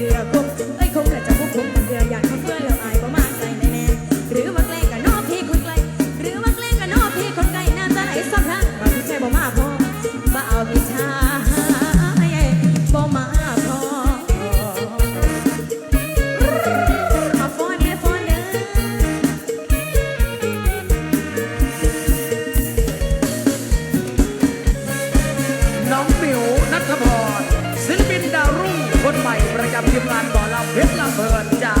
เอ้คบกับจะพบผมเดืออยากเขาเพื่อนแล้วอายบ่มากใจแน่หรือว่าแกล้งกับน้องพี่คนไกล หรือว่าแกล้งกับน้องพี่คนไกลน้ำตาไหลซ้ำทางบ่พี่ชายบ่มาพอบ่เอาพี่ชายบ่มาพอเอาฟ้อนแม่ฟ้อนเด้อน้องหมิวนัทพรศิลปินดาวรุ่ง คนใหม่ประจำทีมงานบอลำเพชรลำเพลินจ้า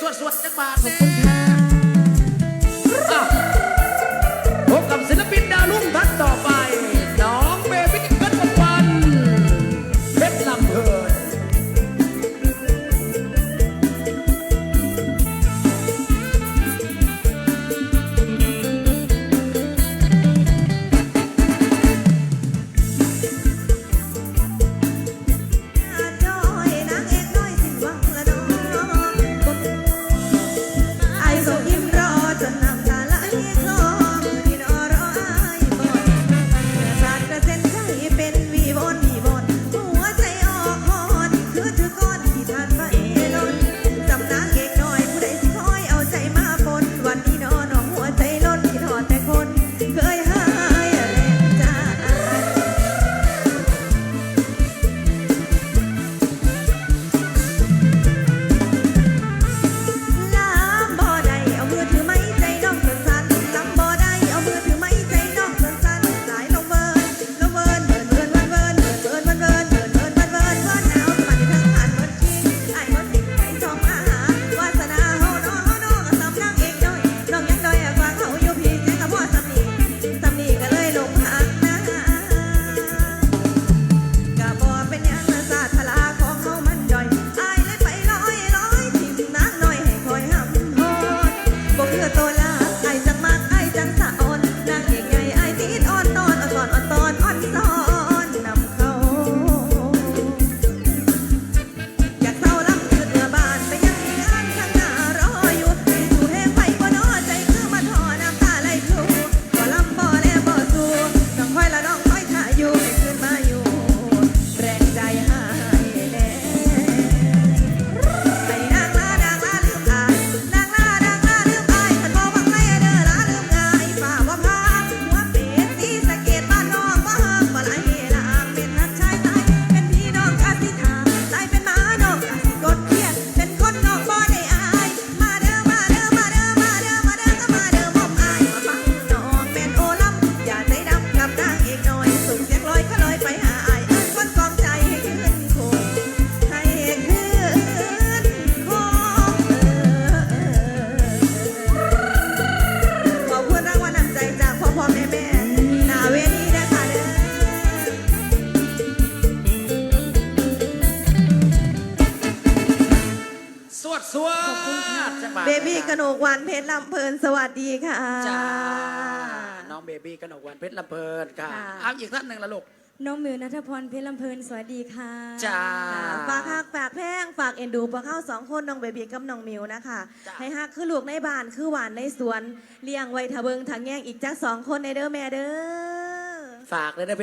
สวดสวดจักบาทเน่ วดสวดจังหวะเบบี้กระหนกวันเพชรลำเพลินสวัสดีค่ะ จ้าน้องเบบี้กระหนกวันเพชรลำเพลินค่ะเอาอีกท่านหนึ่งละลูก น้องมิวนัทพรเพชรลำเพลินสวัสดีค่ะ จ้า ฝากฮักฝากแพงฝากเอ็นดูปลาเข้าสองคนน้องเบบี้กับน้องมิวนะคะให้ฮักคือลูกในบ้านคือหวานในสวนเลี้ยงไว้ทะเบิงทั้งแง่งอีกจักสองคนในเด้อแม่เด้อ ฝากเลยนะ